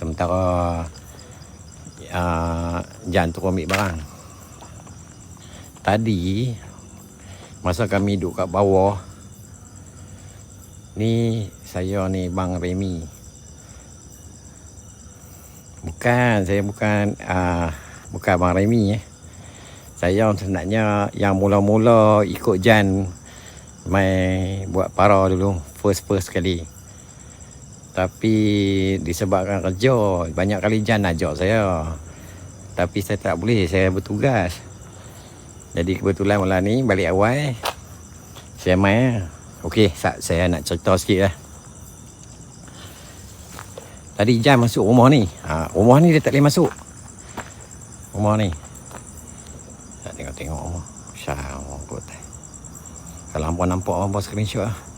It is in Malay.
Sementara uh, Jan tu ambil barang. Tadi masa kami duduk kat bawah ni saya ni Bang Remy. Bukan, saya bukan uh, bukan Bang Remy eh. Saya sebenarnya yang mula-mula ikut Jan mai buat para dulu first first kali. Tapi disebabkan kerja banyak kali Jan ajak saya. Tapi saya tak boleh, saya bertugas. Jadi kebetulan malam ni balik awal saya main. Okey, Sat, saya nak cerita sikit lah. Tadi Jan masuk rumah ni. Ha, rumah ni dia tak boleh masuk. Rumah ni. Tengok-tengok rumah. Syah. Kalau hampa nampak hampa screenshot lah.